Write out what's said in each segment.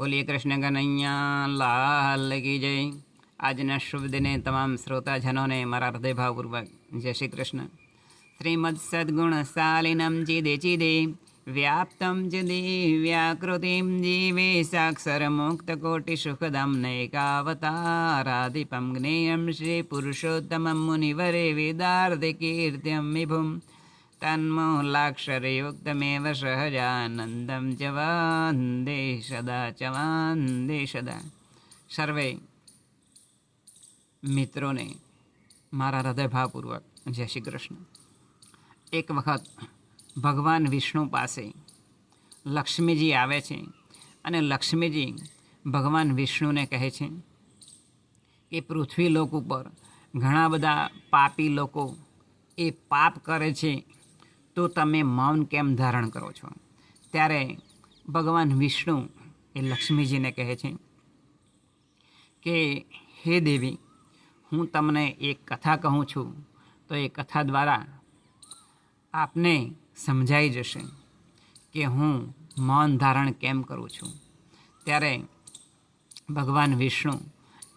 બોલીએ કૃષ્ણ કનૈયા લાલ કી જય. આજના શુભ દિને તમામ શ્રોતાજનોને મારા હૃદયભાવપૂર્વક જય શ્રી કૃષ્ણ. શ્રીમદ સદગુણ સાલિનમ ચિદે ચિદે વ્યાપ્તમ ચ દિવ્યાકૃતિમ જીવે સાક્ષર મુક્ત કોટિ સુખદમ નૈકાવતારાધિપમ જ્ઞેયમ શ્રી પુરુષોત્તમ મુનિવરે વેદાર્ધ કીર્ત્યમ વિભુમ. તન્મૂલાક્ષરયુક્તમેવ સહજાનંદમ ચ વંદે સદા ચ વંદે સદા સર્વે મિત્રોને મારા હૃદયભાવપૂર્વક જય શ્રી કૃષ્ણ એક વખત ભગવાન વિષ્ણુ પાસે લક્ષ્મીજી આવે છે અને લક્ષ્મીજી ભગવાન વિષ્ણુને કહે છે કે પૃથ્વી લોક ઉપર ઘણા બધા પાપી લોકો એ પાપ કરે છે તો તમે મૌન કેમ ધારણ કરો છો? ત્યારે ભગવાન વિષ્ણુ એ લક્ષ્મીજીને કહે છે કે, હે દેવી, હું તમને એક કથા કહું છું. તો એ કથા દ્વારા આપને સમજાઈ જશે કે હું મૌન ધારણ કેમ કરું છું. ત્યારે ભગવાન વિષ્ણુ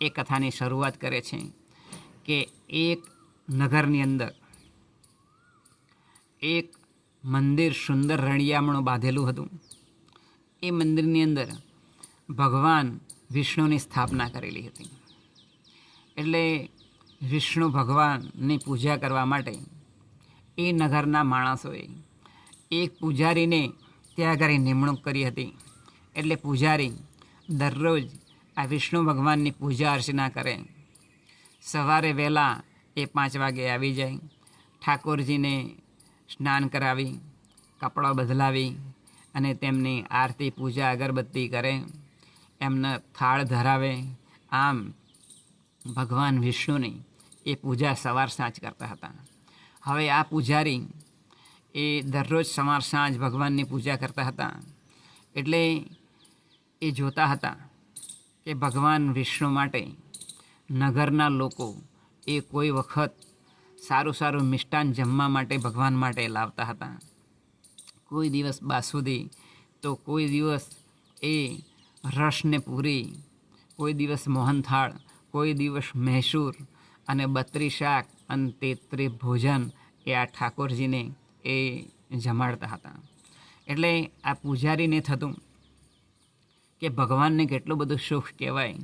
એ કથાની શરૂઆત કરે છે કે એક નગરની અંદર એક મંદિર સુંદર રણિયામણું બાંધેલું હતું. એ મંદિરની અંદર ભગવાન વિષ્ણુની સ્થાપના કરેલી હતી. એટલે વિષ્ણુ ભગવાનની પૂજા કરવા માટે એ નગરના માણસોએ એક પૂજારીને ત્યાં આગળ નિમણૂક કરી હતી. એટલે પૂજારી દરરોજ આ વિષ્ણુ ભગવાનની પૂજા અર્ચના કરે. સવારે વહેલા એ પાંચ વાગે આવી જાય. ઠાકોરજીને સ્નાન કરાવી, કપડાં બદલાવી અને તેમની આરતી, પૂજા, અગરબત્તી કરે. એમને થાળ ધરાવે. આમ ભગવાન વિષ્ણુની એ પૂજા સવાર સાંજ કરતા હતા. હવે આ પૂજારી એ દરરોજ સવાર સાંજ ભગવાનની પૂજા કરતા હતા. એટલે એ જોતા હતા કે ભગવાન વિષ્ણુ માટે નગરના લોકો એ કોઈ વખત સારું સારું મિષ્ટાન જમવા માટે ભગવાન માટે લાવતા હતા. કોઈ દિવસ બાસુદી, તો કોઈ દિવસ એ રસને પૂરી, કોઈ દિવસ મોહનથાળ, કોઈ દિવસ મૈસૂર અને બત્રી શાક અને તેત્રી ભોજન એ આ ઠાકોરજીને એ જમાડતા હતા. એટલે આ પૂજારીને થતું કે ભગવાનને કેટલું બધું સુખ કહેવાય.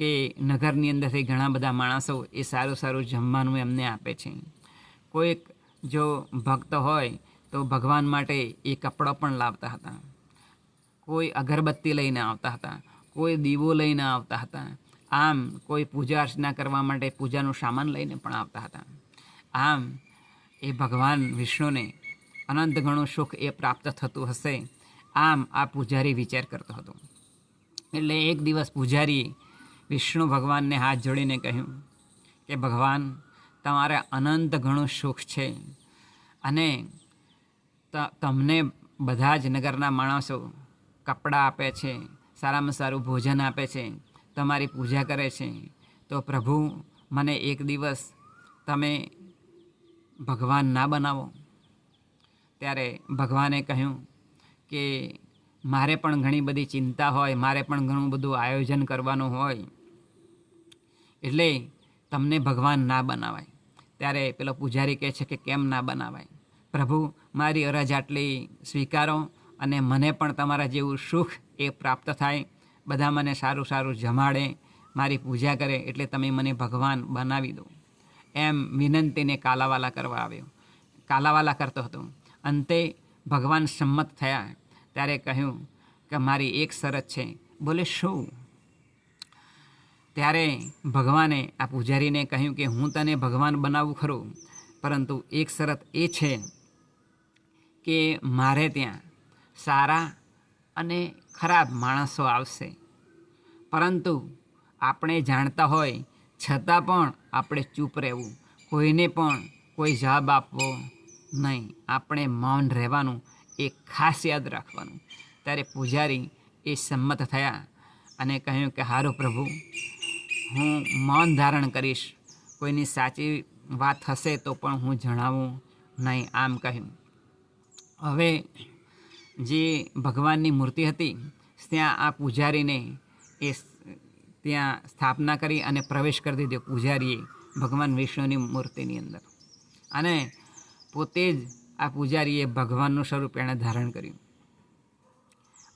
કે નગરની અંદરથી ઘણા બધા માણસો એ સારું સારું જમવાનું એમને આપે છે. કોઈક જો ભક્ત હોય તો ભગવાન માટે એ કપડાં પણ લાવતા હતા. કોઈ અગરબત્તી લઈને આવતા હતા, કોઈ દીવો લઈને આવતા હતા, આમ કોઈ પૂજા અર્ચના કરવા માટે પૂજાનું સામાન લઈને પણ આવતા હતા. આમ એ ભગવાન વિષ્ણુને અનંત ઘણું સુખ એ પ્રાપ્ત થતું હશે, આમ આ પૂજારી વિચાર કરતો હતો. એટલે એક દિવસ પૂજારી વિષ્ણુ ભગવાનને હાથ જોડીને કહ્યું કે, ભગવાન, તમારે અનંત ઘણું સુખ છે અને તમને બધા જ નગરના માણસો કપડાં આપે છે, સારામાં સારું ભોજન આપે છે, તમારી પૂજા કરે છે. તો પ્રભુ, મને એક દિવસ તમે ભગવાન ના બનાવો. ત્યારે ભગવાને કહ્યું કે, મારે પણ ઘણી બધી ચિંતા હોય, મારે પણ ઘણું બધું આયોજન કરવાનું હોય એટલે તમને ભગવાન ના બનાવાય. ત્યારે પેલો પૂજારી કહે છે કે કેમ ના બનાવાય? પ્રભુ, મારી અરજ આટલી સ્વીકારો અને મને પણ તમારા જેવું સુખ એ પ્રાપ્ત થાય. બધા મને સારું સારું જમાડે, મારી પૂજા કરે એટલે તમે મને ભગવાન બનાવી દો. એમ વિનંતીને કાલાવાલા કરવા આવ્યો. કાલાવાલા કરતો હતો. અંતે ભગવાન સંમત થયા. ત્યારે કહ્યું કે મારી એક શરત છે. બોલે, શું? ત્યારે ભગવાને આ પૂજારીને કહ્યું કે હું તને ભગવાન બનાવું ખરું. પરંતુ એક શરત એ છે કે મારે ત્યાં સારા અને ખરાબ માણસો આવશે. પરંતુ આપણે જાણતા હોય, છતાં પણ આપણે ચૂપ રહેવું. કોઈને પણ કોઈ જવાબ આપવો નહીં. આપણે મૌન રહેવાનું એ ખાસ યાદ રાખવાનું. ત્યારે પૂજારી એ સંમત થયા અને કહ્યું કે, હારું પ્રભુ હું મૌન ધારણ કરીશ. કોઈની સાચી વાત હશે તો પણ હું જણાવું નહીં આમ કહ્યું. હવે જે ભગવાનની મૂર્તિ હતી, ત્યાં આ પૂજારીને એ ત્યાં સ્થાપના કરી અને પ્રવેશ કરી દીધો પૂજારીએ ભગવાન વિષ્ણુની મૂર્તિની અંદર. અને પોતે જ આ પૂજારીએ ભગવાનનું સ્વરૂપ એણે ધારણ કર્યું.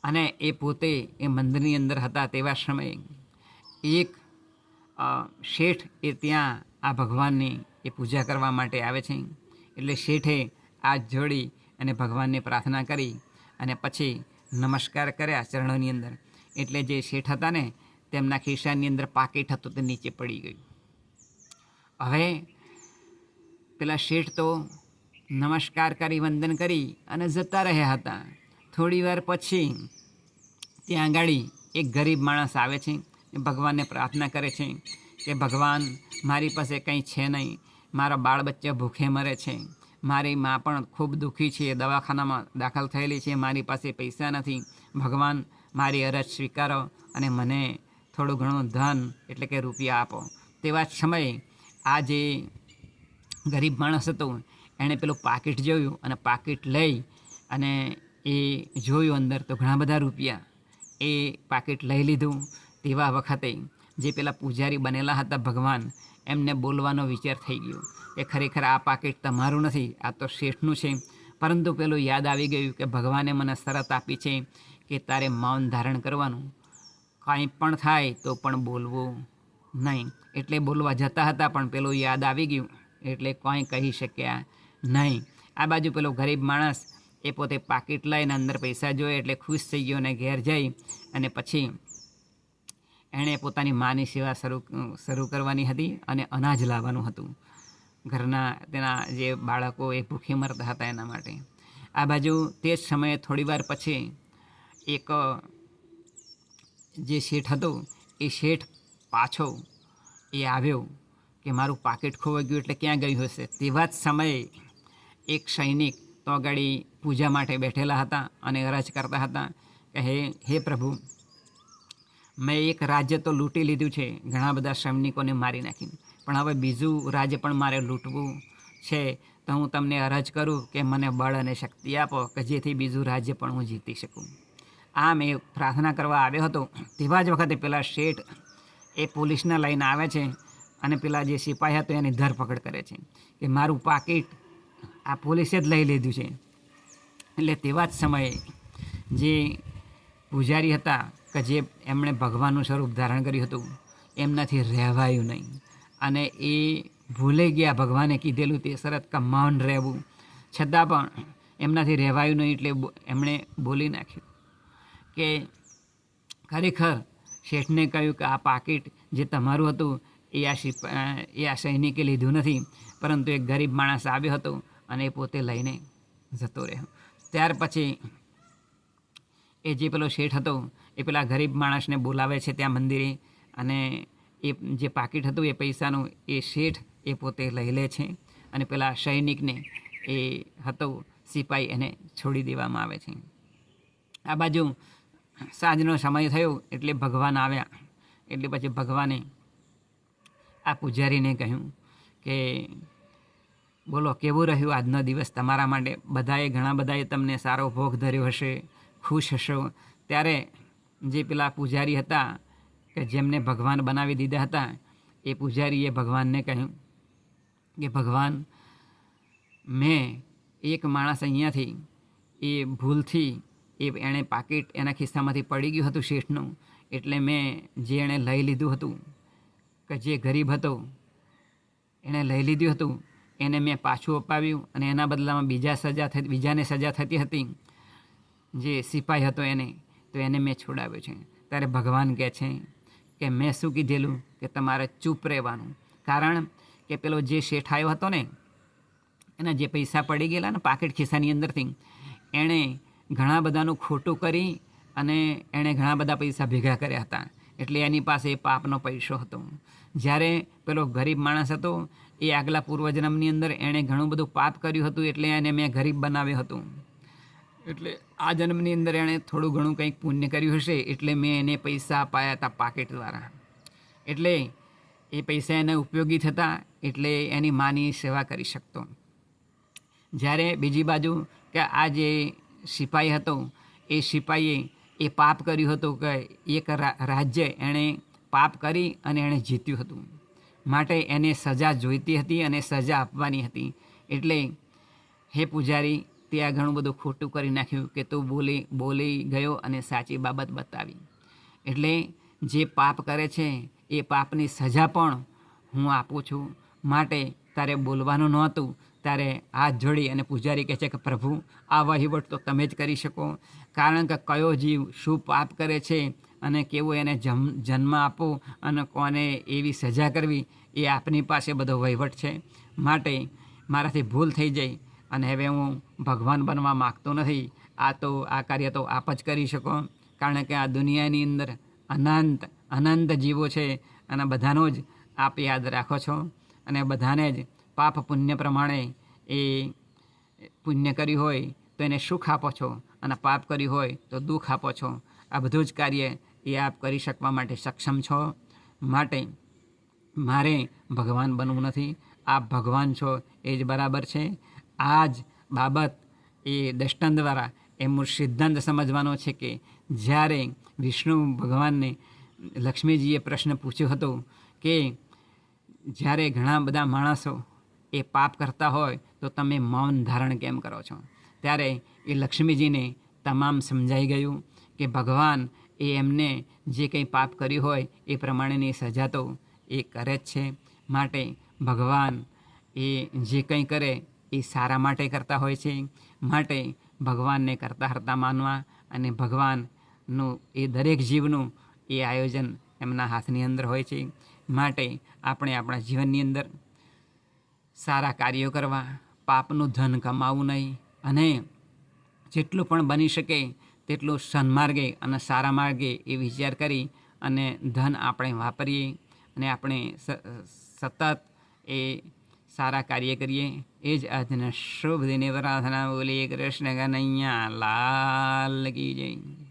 અને એ પોતે એ મંદિરની અંદર હતા તેવા સમયે એક શેઠ એ ત્યાં આ ભગવાનની એ પૂજા કરવા માટે આવે છે. એટલે શેઠે આ જોડી અને ભગવાનને પ્રાર્થના કરી અને પછી નમસ્કાર કર્યા ચરણોની અંદર. એટલે જે શેઠ હતા ને, તેમના ખિસ્સાની અંદર પાકીટ હતું તે નીચે પડી ગયું. હવે પેલા શેઠ તો નમસ્કાર કરી, વંદન કરી અને જતા રહ્યા હતા. થોડી વાર પછી ત્યાં આગળ એક ગરીબ માણસ આવે છે. ભગવાનને પ્રાર્થના કરે છે કે ભગવાન, મારી પાસે કંઈ છે નહીં. મારા બાળ બચ્ચા ભૂખે મરે છે. મારી મા પણ ખૂબ દુઃખી છે. દવાખાનામાં દાખલ થયેલી છે. મારી પાસે પૈસા નથી. ભગવાન, મારી અરજ સ્વીકારો અને મને થોડું ઘણું ધન, એટલે કે રૂપિયા આપો. તેવા સમયે આ જે ગરીબ માણસ હતો, એણે પેલું પાકીટ જોયું અને પાકીટ લઈ અને એ જોયું અંદર તો ઘણા બધા રૂપિયા. એ પાકીટ લઈ લીધું તેવા વખતે જે પેલા પૂજારી બનેલા હતા ભગવાન, એમને બોલવાનો વિચાર થઈ ગયો કે ખરેખર આ પાકીટ તમારું નથી, આ તો શેઠનું છે. પરંતુ પેલું યાદ આવી ગયું કે ભગવાને મને શરત આપી છે કે તારે મૌન ધારણ કરવાનું. કાંઈ પણ થાય તો પણ બોલવું નહીં. એટલે બોલવા જતા હતા પણ પેલું યાદ આવી ગયું. એટલે કંઈ કહી શક્યા નહીં. આ બાજુ પેલો ગરીબ માણસ એ પોતે પાકીટ લઈને અંદર પૈસા જોઈએ એટલે ખુશ થઈ ગયો અને ઘેર જઈ અને પછી એણે પોતાની માની સેવા શરૂ શરૂ કરવાની હતી અને અનાજ લાવવાનું હતું. ઘરના તેના જે બાળકો એ ભૂખે મરતા હતા એના માટે. આ બાજુ તે જ સમયે થોડીવાર પછી એક, જે શેઠ હતો, એ શેઠ પાછો એ આવ્યો કે મારું પાકીટ ખોવાઈ ગયું એટલે ક્યાં ગયું હશે? તેવા જ સમયે એક સૈનિક તો આગળ પૂજા માટે બેઠેલા હતા અને અરજ કરતા હતા કે હે હે પ્રભુ મેં એક રાજ્ય તો લૂંટી લીધું છે, ઘણા બધા સૈનિકોને મારી નાખી પણ હવે બીજું રાજ્ય પણ મારે લૂંટવું છે, તો હું તમને અરજ કરું કે મને બળ અને શક્તિ આપો કે જેથી બીજું રાજ્ય પણ હું જીતી શકું. આ મેં પ્રાર્થના કરવા આવ્યો હતો. તેવા જ વખતે પેલા શેઠ એ પોલીસને લઈને આવે છે અને પેલા જે સિપાહી હતો એની ધરપકડ કરે છે કે મારું પાકીટ આ પોલીસે જ લઈ લીધું છે. એટલે તેવા જ સમયે જે પૂજારી હતા કે જે એમણે ભગવાનનું સ્વરૂપ ધારણ કર્યું હતું, એમનાથી રહેવાયું નહીં. અને એ ભૂલે ગયા ભગવાને કીધેલું તે શરત કે મૌન રહેવું. છતાં પણ એમનાથી રહેવાયું નહીં એટલે એમણે બોલી નાખ્યું કે ખરેખર શેઠને કહ્યું કે આ પાકીટ જે તમારું હતું, એ આ શિપ એ આ સૈનિકે લીધું નથી, પરંતુ એક ગરીબ માણસ આવ્યો હતો અને એ પોતે લઈને જતો રહ્યો. ત્યાર પછી એ જે પેલો શેઠ હતો એ પેલા ગરીબ માણસને બોલાવે છે ત્યાં મંદિરે અને એ જે પાકીટ હતું એ પૈસાનું એ શેઠ એ પોતે લઈ લે છે અને પેલા સૈનિકને એ હતો સિપાઈ એને છોડી દેવામાં આવે છે. આ બાજુ સાંજનો સમય થયો એટલે ભગવાન આવ્યા. એટલે પછી ભગવાને આ પૂજારીને કહ્યું કે, બોલો, કેવું રહ્યું આજનો દિવસ તમારા માટે? બધાએ ઘણા બધાએ તમને સારો ભોગ ધર્યો હશે, ખુશ હશો. ત્યારે જે પેલા પૂજારી હતા, કે જેમને ભગવાન બનાવી દીધા હતા, એ પૂજારીએ ભગવાનને કહ્યું કે, ભગવાન, મેં એક માણસ અહીંયાથી, એ ભૂલથી, એ એણે પાકીટ એના ખિસ્સામાંથી પડી ગયું હતું શેઠનું, એટલે મેં જે એણે લઈ લીધું હતું, કે જે ગરીબ હતો, એણે લઈ લીધું હતું, એને મેં પાછું અપાવ્યું અને એના બદલામાં બીજા સજા થઈ બીજાને સજા થતી હતી, જે સિપાઈ હતો એને. તો એને મેં છોડાવ્યો છે. ત્યારે ભગવાન કહે છે કે મેં શું કીધેલું? કે તમારે ચૂપ રહેવાનું. કારણ કે પેલો જે શેઠ આવ્યો હતો ને, એના જે પૈસા પડી ગયેલા ને પાકીટ ખિસ્સાની અંદરથી, એણે ઘણા બધાનું ખોટું કરી અને એણે ઘણા બધા પૈસા ભેગા કર્યા હતા. એટલે એની પાસે એ પાપનો પૈસો હતો. જ્યારે પેલો ગરીબ માણસ હતો, એ આગલા પૂર્વજન્મની અંદર એણે ઘણું બધું પાપ કર્યું હતું એટલે એને મેં ગરીબ બનાવ્યો હતો. એટલે આ જન્મની અંદર એણે થોડું ઘણું કંઈક પુણ્ય કર્યું હશે એટલે મેં એને પૈસા અપાયા હતા પાકેટ દ્વારા. એટલે એ પૈસા એને ઉપયોગી થતા એટલે એની માની સેવા કરી શકતો. જ્યારે બીજી બાજુ કે આ જે સિપાઈ હતો, એ સિપાઈએ એ પાપ કર્યું હતું કે એક રાજ્ય એણે પાપ કરી અને એણે જીત્યું હતું. માટે એને સજા જોઈતી હતી અને સજા આપવાની હતી. એટલે હે પૂજારી તે આ ઘણું બધું ખોટું કરી નાખ્યું કે તું બોલી બોલી ગયો અને સાચી બાબત બતાવી. એટલે જે પાપ કરે છે, એ પાપની સજા પણ હું આપું છું. માટે તારે બોલવાનું નહોતું. ત્યારે હાથ જોડી અને પૂજારી કહે છે કે, પ્રભુ, આ વહીવટ તો તમે જ કરી શકો. કારણ કે કયો જીવ શું પાપ કરે છે અને કેવો એને જમ, જન્મ આપો અને કોને એવી સજા કરવી, એ આપની પાસે બધો વહીવટ છે. માટે મારાથી ભૂલ થઈ જાય. અને હવે હું ભગવાન બનવા માગતો નથી. આ તો, આ કાર્ય તો આપ જ કરી શકો. કારણ કે આ દુનિયાની અંદર અનંત અનંત જીવો છે અને બધાનો જ આપ યાદ રાખો છો. અને બધાને જ પાપ પુણ્ય પ્રમાણે એ પુણ્ય કર્યું હોય તો એને સુખ આપો છો. અને પાપ કર્યું હોય તો દુઃખ આપો છો. આ બધું જ કાર્ય એ આપ કરી શકવા માટે સક્ષમ છો. માટે મારે ભગવાન બનવું નથી. આપ ભગવાન છો એ જ બરાબર છે. આ જ બાબત એ દૃષ્ટાંત દ્વારા એમનું સિદ્ધાંત સમજવાનો છે કે જ્યારે વિષ્ણુ ભગવાનને લક્ષ્મીજીએ પ્રશ્ન પૂછ્યો હતો કે જ્યારે ઘણા બધા માણસો એ પાપ કરતા હોય તો તમે મૌન ધારણ કેમ કરો છો? ત્યારે એ લક્ષ્મીજીને તમામ સમજાઈ ગયું કે ભગવાન એ એમને જે કંઈ પાપ કર્યું હોય એ પ્રમાણેની સજા તો એ કરે જ છે. માટે ભગવાન એ જે કંઈ કરે એ સારા માટે કરતા હોય છે, માટે ભગવાનને કરતા હરતા માનવા અને ભગવાનનું એ દરેક જીવનું એ આયોજન એમના હાથની અંદર હોય છે, માટે આપણે આપણા જીવનની અંદર સારા કાર્યો કરવા, પાપનું ધન કમાવવું નહીં અને જેટલું પણ બની શકે તેટલું સન્માર્ગે અને સારા માર્ગે એ વિચાર કરી અને ધન આપણે વાપરીએ અને આપણે સતત એ સારા કાર્ય કરીએ, એ જ આજના શુભ દિને પ્રાર્થના બોલીએ, કૃષ્ણ કનૈયા, લાલ કી જય.